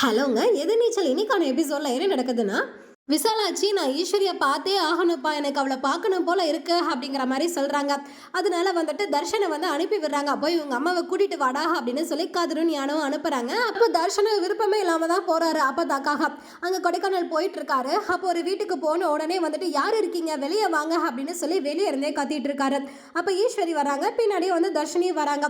ஹலோங்க எதிர்நீச்சல் இன்னைக்கான எபிசோட்ல என்ன நடக்குதுன்னா விசாலாச்சி நான் ஈஸ்வரியை பார்த்தே ஆகணும்ப்பா. எனக்கு அவளை பார்க்கணும் போல இருக்கு அப்படிங்கிற மாதிரி சொல்றாங்க. அதனால வந்துட்டு தர்ஷனை வந்து அனுப்பி விடுறாங்க. போய் இவங்க அம்மாவை கூட்டிட்டு வாடா அப்படின்னு சொல்லி காதுருன்னு ஞானம் அனுப்புறாங்க. அப்போ தர்ஷன விருப்பமே இல்லாம தான் போறாரு அப்போ தாக்காக அங்க கொடைக்கானல் போயிட்டு இருக்காரு அப்போ ஒரு வீட்டுக்கு போன உடனே வந்துட்டு யார் இருக்கீங்க? வெளியே வாங்க அப்படின்னு சொல்லி வெளியே இருந்தே கத்திட்டு இருக்காரு. அப்போ ஈஸ்வரி வராங்க பின்னாடியே வந்து தர்ஷினியும் வராங்க.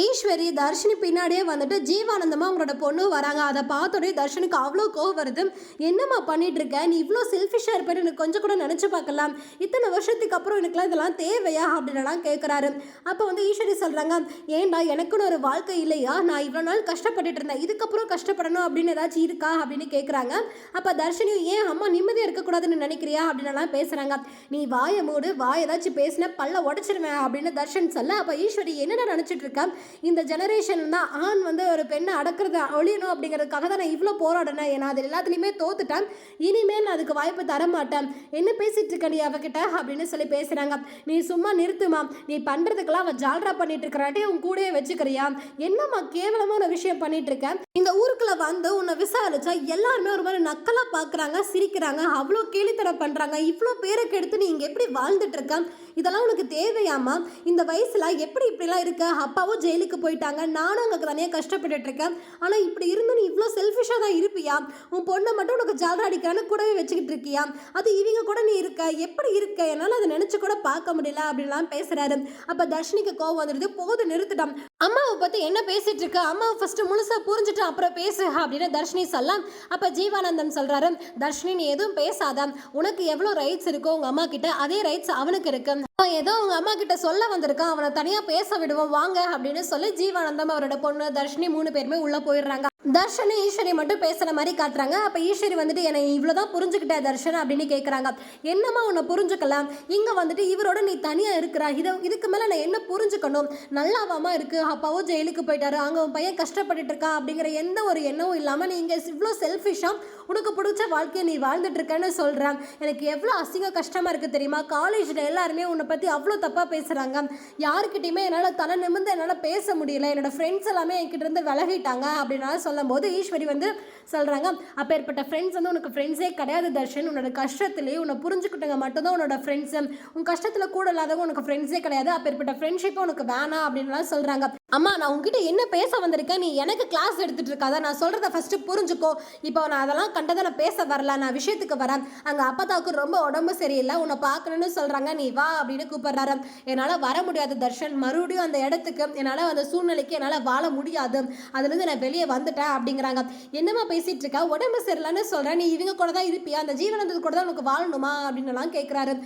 ஈஸ்வரி தர்ஷினி பின்னாடியே வந்துட்டு ஜீவானந்தமாக அவங்களோட பொண்ணு வராங்க. அதை பார்த்தோடனே தர்ஷனுக்கு அவ்வளோ கோவம் வருது. என்னம்மா பண்ணிட்டு இருக்க? நீ இவ்வளோ செல்ஃபிஷாக இருப்பேன்னு எனக்கு கொஞ்சம் கூட நினச்சி பார்க்கலாம். இத்தனை வருஷத்துக்கு அப்புறம் எனக்குலாம் இதெல்லாம் தேவையா? அப்படின்லாம் கேட்குறாரு அப்போ வந்து ஈஸ்வரி சொல்கிறாங்க ஏன்டா எனக்குன்னு ஒரு வாழ்க்கை இல்லையா? நான் இவ்வளோ நாள் கஷ்டப்பட்டுட்டு இருந்தேன். இதுக்கப்புறம் கஷ்டப்படணும் அப்படின்னு ஏதாச்சும் இருக்கா? அப்படின்னு கேட்குறாங்க அப்போ தர்ஷினியும் ஏன் அம்மா நிம்மதியாக இருக்கக்கூடாதுன்னு நினைக்கிறியா? அப்படின்னுலாம் பேசுகிறாங்க நீ வாயை மூடு. வாய் ஏதாச்சும் பேசின பல்ல உடச்சிருவேன் அப்படின்னு தர்ஷன் சொல்ல அப்போ ஈஸ்வரி என்னென்ன நினச்சிட்டு இருக்கேன் இந்த ஜெனரேஷன் தான் ஆண் வந்து ஒரு பெண்ணை அடக்கிறத ஒழியணும் அப்படிங்கிறதுக்காக தான் நான் இவ்வளோ போராடினேன். ஏன்னா அது எல்லாத்துலேயுமே தோத்துட்டேன். இனிமேல் நான் அதுக்கு வாய்ப்பு தர மாட்டேன் என்ன பேசிட்டு இருக்க நீ அவகிட்ட? அப்படின்னு சொல்லி பேசுகிறாங்க நீ சும்மா நிறுத்துமா? நீ பண்ணுறதுக்கெல்லாம் அவன் ஜால்ரா பண்ணிட்டு இருக்கிறாட்டே உன் கூடயே வச்சுக்கிறியா? என்னம்மா கேவலமான விஷயம் பண்ணிட்டு இருக்கேன் இந்த ஊருக்குள்ளே வந்து உன்னை விசாரிச்சா எல்லாருமே ஒரு மாதிரி நக்கலாக பார்க்குறாங்க சிரிக்கிறாங்க அவ்வளோ கேலித்தனம் பண்ணுறாங்க இவ்வளோ பேரை கெடுத்து நீ இங்கே எப்படி வாழ்ந்துட்டு இருக்க? இதெல்லாம் உனக்கு தேவையாமா இந்த வயசில் எப்படி இப்படிலாம் இருக்க? அப்பாவும் ஜெயிலுக்கு போயிட்டாங்க. நானும் அங்கே தனியாக கஷ்டப்பட்டுட்டு இருக்கேன். ஆனால் இப்படி இருந்து நீ இவ்வளோ செல்ஃபிஷாக தான் இருப்பியா? உன் பொண்ணை மட்டும் உனக்கு ஜாலரா அடிக்கிறான்னு கூடவே வச்சுக்கிட்டு இருக்கியா? அது இவங்க கூட நீ இருக்க. எப்படி இருக்க? என்னால் அதை நினச்சி கூட பார்க்க முடியல அப்படின்லாம் பேசுகிறாரு அப்போ தர்ஷினிக்கு கோவம் வந்துடுது. போது நிறுத்திட்டான். அம்மாவை பற்றி என்ன பேசிட்டு இருக்க? அம்மாவை ஃபஸ்ட்டு முழுசாக புரிஞ்சுட்டு அப்புறம் பேசு அப்படின்னு தர்ஷினி சொல்லலாம். அப்போ ஜீவானந்தம் சொல்கிறாரு தர்ஷினி நீ எதுவும் பேசாத. உனக்கு எவ்வளோ ரைட்ஸ் இருக்கோ உங்கள் அம்மா கிட்ட அதே ரைட்ஸ் அவனுக்கு இருக்கு. அவன் ஏதோ அவங்க அம்மா கிட்ட சொல்ல வந்திருக்கான். அவனை தனியாக பேச விடுவோம் வாங்க அப்படின்னு சொல்லி ஜீவானந்தம் அவரோட பொண்ணு தர்ஷினி மூணு பேருமே உள்ள போயிடுறாங்க. தர்ஷன் ஈஸ்வரி மட்டும் பேசுற மாதிரி காட்டுறாங்க. அப்ப ஈஸ்வரி வந்துட்டு என்னை இவ்வளவுதான் புரிஞ்சுக்கிட்ட தர்ஷன் அப்படின்னு கேக்குறாங்க. என்னம்மா உன்னை புரிஞ்சுக்கலாம் இங்க வந்துட்டு இவரோட நீ தனியா இருக்கிறா இதை இதுக்கு மேல நான் என்ன புரிஞ்சுக்கணும்? நல்லாவாமா இருக்கு? அப்பாவும் ஜெயிலுக்கு போயிட்டாரு. அங்க உன் பையன் கஷ்டப்பட்டுட்டு இருக்கா? அப்படிங்கிற எந்த ஒரு எண்ணமும் இல்லாம நீ இங்க இவ்வளோ செல்ஃபிஷா உனக்கு பிடிச்ச வாழ்க்கையை நீ வாழ்ந்துட்டுருக்கேன்னு சொல்கிறேன் எனக்கு எவ்வளோ அசிங்க கஷ்டமாக இருக்குது தெரியுமா? காலேஜில் எல்லாருமே உன்னை பற்றி அவ்வளோ தப்பாக பேசுகிறாங்க யாருக்கிட்டையுமே என்னால் தலை நிமிர்ந்து என்னால் பேச முடியல. என்னோட ஃப்ரெண்ட்ஸ் எல்லாமே என்கிட்ட இருந்து விலகிட்டாங்க அப்படின்னால சொல்லும்போது ஈஸ்வரி வந்து சொல்கிறாங்க அப்பேற்பட்ட ஃப்ரெண்ட்ஸ் வந்து உனக்கு ஃப்ரெண்ட்ஸே கிடையாது தர்ஷன். உன்னோட கஷ்டத்துலேயே உன்னை புரிஞ்சுக்கிட்டவங்க மட்டும்தான் உன்னோட ஃப்ரெண்ட்ஸு உன் கஷ்டத்தில் கூட இல்லாதவங்க உனக்கு ஃப்ரெண்ட்ஸே கிடையாது. அப்பேற்பட்ட ஃப்ரெண்ட்ஷிப்பை உனக்கு வேணாம் அப்படின்லாம் சொல்கிறாங்க அம்மா நான் உங்ககிட்ட என்ன பேச வந்திருக்கேன்? நீ எனக்கு கிளாஸ் எடுத்துட்டு இருக்காத நான் சொல்கிறத ஃபஸ்ட்டு புரிஞ்சுக்கோ. இப்போ நான் அதெல்லாம் கண்டதை நான் பேச வரல. நான் விஷயத்துக்கு வரேன். அங்கே அப்பதாவுக்கு ரொம்ப உடம்பு சரியில்லை. உன்னை பார்க்கணும்னு சொல்கிறாங்க நீ வா அப்படின்னு கூப்பிடுறாரு. என்னால் வர முடியாது தர்ஷன். மறுபடியும் அந்த இடத்துக்கு என்னால் அந்த சூழ்நிலைக்கு என்னால் வாழ முடியாது. அதுலேருந்து நான் வெளியே வந்துட்டேன் அப்படிங்கிறாங்க. என்னம்மா பேசிகிட்டு இருக்கா உடம்பு சரியில்லைன்னு சொல்கிறேன் நீ இவங்க கூட தான் இருப்பியா? அந்த ஜீவனந்தது கூட தான் உனக்கு வாழணுமா? அப்படின்னுலாம் கேட்குறாரு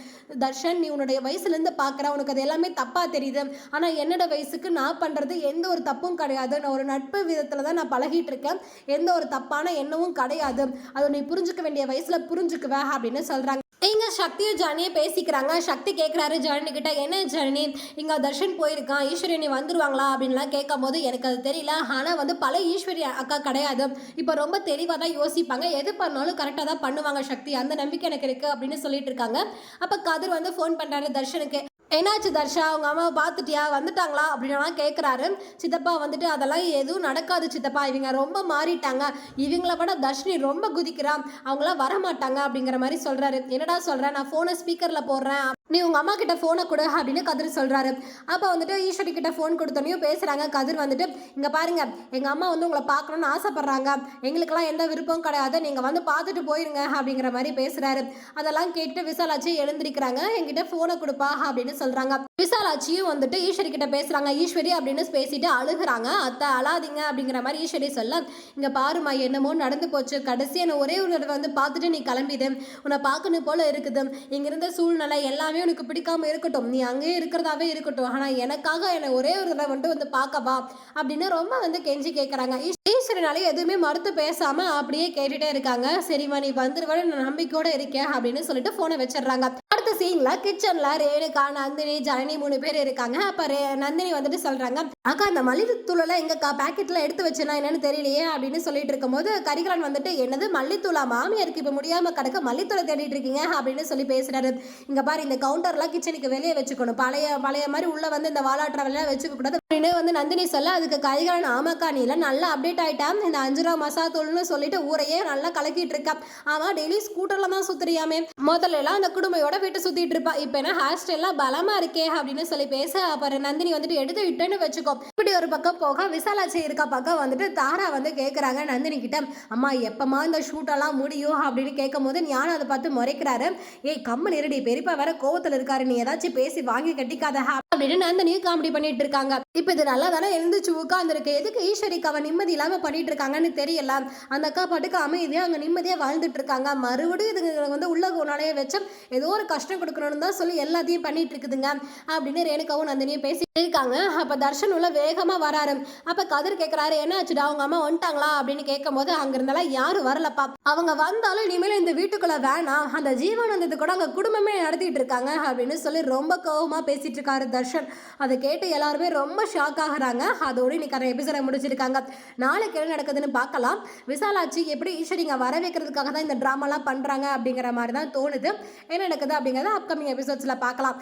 தர்ஷன் நீ உன்னுடைய வயசுலேருந்து பார்க்குற. உனக்கு அது எல்லாமே தப்பாக தெரியுது. ஆனால் என்னோட வயசுக்கு நான் பண்ணுறது எந்த ஒரு தப்பும் கிடையாது. நான் ஒரு நட்பு விதத்தில் தான் நான் பழகிட்டு இருக்கேன். எந்த ஒரு தப்பான எண்ணமும் கிடையாது. அதை நீ புரிஞ்சுக்க வேண்டிய வயசில் புரிஞ்சுக்குவேன் அப்படின்னு சொல்கிறாங்க இங்க சக்தியும் ஜானியே பேசிக்கிறாங்க. சக்தி கேட்குறாரு ஜானி கிட்ட என்ன ஜானி? இங்க தர்ஷன் போயிருக்கான். ஈஸ்வரியனி நீ வந்துருவாங்களா? அப்படின்லாம் கேட்கும் போது எனக்கு அது தெரியல. ஆனால் வந்து பல ஈஸ்வரி அக்கா கிடையாது. இப்போ ரொம்ப தெளிவாக தான் யோசிப்பாங்க. எது பண்ணாலும் கரெக்டாக தான் பண்ணுவாங்க சக்தி. அந்த நம்பிக்கை எனக்கு இருக்குது அப்படின்னு சொல்லிட்டு இருக்காங்க. அப்போ கதிர் வந்து ஃபோன் பண்ணுறாரு தர்ஷனுக்கு. என்னாச்சு தர்ஷா? அவங்க அம்மாவை பார்த்துட்டியா? வந்துட்டாங்களா? அப்படின்லாம் கேட்குறாரு சித்தப்பா வந்துட்டு அதெல்லாம் எதுவும் நடக்காது சித்தப்பா. இவங்க ரொம்ப மாறிட்டாங்க. இவங்கள விட தர்ஷினி ரொம்ப குதிக்கிறான் அவங்களாம் வர மாட்டாங்க அப்படிங்கிற மாதிரி சொல்கிறாரு என்னடா சொல்கிறேன் நான் ஃபோனை ஸ்பீக்கரில் போடுறேன். நீ உங்கள் அம்மா கிட்ட ஃபோனை கொடு அப்படின்னு கதிர் சொல்கிறாரு அப்போ வந்துட்டு ஈஸ்வரி கிட்ட ஃபோன் கொடுத்தோனையும் பேசுகிறாங்க கதிர் வந்துட்டு இங்கே பாருங்க எங்கள் அம்மா வந்து உங்களை பார்க்கணுன்னு ஆசைப்பட்றாங்க. எங்களுக்கெல்லாம் எந்த விருப்பம் கிடையாது. நீங்கள் வந்து பார்த்துட்டு போயிருங்க அப்படிங்கிற மாதிரி பேசுகிறாரு அதெல்லாம் கேட்டுட்டு விசாலாச்சி எழுந்திருக்கிறாங்க. என்கிட்ட ஃபோனை கொடுப்பா அப்படின்னு சொல்கிறாங்க விசாலாட்சியும் வந்துட்டு ஈஸ்வரி கிட்ட பேசுகிறாங்க ஈஸ்வரி அப்படின்னு பேசிட்டு அழுகுறாங்க. அத்தை அழாதீங்க அப்படிங்கிற மாதிரி ஈஸ்வரி சொல்ல இங்கே பாருமா என்னமோ நடந்து போச்சு. கடைசி என்னை ஒரே ஒரு தடவை வந்து பார்த்துட்டு நீ கிளம்பிடு. உன்னை பார்க்கணும் போல இருக்குது. இங்கிருந்த சூழ்நிலை எல்லாமே உனக்கு பிடிக்காம இருக்கட்டும். நீ அங்கேயே இருக்கிறதாவே இருக்கட்டும். ஆனால் எனக்காக என்னை ஒரே ஒரு தடவை வந்துட்டு வந்து பார்க்கவா அப்படின்னு ரொம்ப வந்து கெஞ்சி கேட்குறாங்க ஈஸ்வரனாலே எதுவுமே மறுத்து பேசாம அப்படியே கேட்டுட்டே இருக்காங்க. சரிம்மா நீ வந்துருவன்னு நான் நம்பிக்கையோட இருக்கேன் அப்படின்னு சொல்லிட்டு ஃபோனை வச்சிடுறாங்க. அடுத்த சீன்ல கிச்சன்ல ரேணுகா நந்தினி ஜனனி மூணு பேர் இருக்காங்க. அப்ப ரே- நந்தினி வந்துட்டு சொல்றாங்க அக்கா அந்த மல்லித்தூளெல்லாம் எங்கக்கா பாக்கெட்ல எடுத்து வச்சேனா என்னன்னு தெரியலையே அப்படின்னு சொல்லிட்டு இருக்கும்போது கரிகாலன் வந்துட்டு என்னது மல்லித்தூளா? மாமியாருக்கு இப்ப முடியாம கிடக்க மல்லித்தூளை தேடிட்டு இருக்கீங்க? அப்படின்னு சொல்லி பேசுறாரு. இங்க பாரு இந்த கவுண்டர்லாம் கிச்சனுக்கு வெளியே வச்சுக்கணும். பழைய பழைய மாதிரி உள்ள வந்து இந்த வாலாட்டுற வேலையெல்லாம் வச்சுக்க கூடாது அப்படின்னு வந்து நந்தினி சொல்ல அதுக்கு கைகாரன் ஆமாக்கா நீல நல்லா அப்டேட் ஆயிட்டான் இந்த அஞ்சு ரூபா மசாத்தூள்னு சொல்லிட்டு ஊரையே நல்லா கலக்கிட்டு இருக்கா. அவன் டெய்லி ஸ்கூட்டர்ல தான் சுத்துறியாமே. முதல்ல எல்லாம் அந்த குடும்பையோட வீட்டு சுத்திட்டு இருப்பா. இப்போ என்ன ஹேர் ஸ்டைல்லாம் பலமா இருக்கே அப்படின்னு சொல்லி பேச அப்புறம் நந்தினி வந்துட்டு எடுத்து விட்டேன்னு வச்சுக்கோ. இப்படி ஒரு பக்கம் போக விசாலாட்சி இருக்க பக்கம் வந்துட்டு தாரா வந்து கேட்குறாங்க நந்தினி கிட்ட. அம்மா எப்பமா இந்த ஷூட்டெல்லாம் முடியும் அப்படின்னு கேட்கும் போது ஞானம் அதை பார்த்து முறைக்கிறாரு. ஏய் கம்மு இருடி பெரியப்பா வேற கோவத்துல இருக்காரு. நீ ஏதாச்சும் பேசி வாங்கி கட்டிக்காத. அப்படின்னு நந்தினியும் காமெடி பண்ணிட்டு இருக்காங்க. இப்போ இது நல்லா தானே எழுந்துச்சு உட்காந்துருக்கு எதுக்கு ஈஸ்வரிக்கு அவன் நிம்மதி இல்லாம பண்ணிட்டு இருக்காங்கன்னு தெரியல. அந்த அக்கா பாட்டுக்கு அமைதியா அங்க நிம்மதியா வாழ்ந்துட்டு இருக்காங்க. மறுபடியும் இதுங்க வந்து உள்ள நுழைய வச்சு ஏதோ ஒரு கஷ்டம் கொடுக்கணும்னு தான் சொல்லி எல்லாத்தையும் பண்ணிட்டு இருக்குதுங்க. அப்படின்னு ரேணுகாவும் நந்தினியும் பேசிட்டு இருக்காங்க. அப்ப தர்ஷன் உள்ள வேகமா வராரு. அப்ப கதிர் கேக்குறாரு என்ன ஆச்சுடா அவங்க அம்மா வந்துட்டாங்களா? அப்படின்னு கேட்கும் போது அங்க இருந்தாலும் யாரும் வரலப்பா. அவங்க வந்தாலும் இனிமேல் இந்த வீட்டுக்குள்ள வேணாம். அந்த ஜீவானந்தத்தை கூட அங்க குடும்பமே நடத்திட்டு இருக்காங்க. அப்படின்னு சொல்லி ரொம்ப கோவமாக பேசிகிட்டு இருக்காரு தர்ஷன். அதை கேட்டு எல்லாருமே ரொம்ப ஷாக் ஆகுறாங்க. அதோட இன்னைக்கு எபிசோட முடிச்சிருக்காங்க. நாளைக்கு என்ன நடக்குதுன்னு பார்க்கலாம். விசாலாட்சி எப்படி ஈஸ்வரிங்க வர வைக்கிறதுக்காக தான் இந்த ட்ராமாலாம் பண்ணுறாங்க அப்படிங்கிற மாதிரி தான் தோணுது. என்ன நடக்குது அப்படிங்கிறத அப்கமிங் எபிசோட்ஸில் பார்க்கலாம்.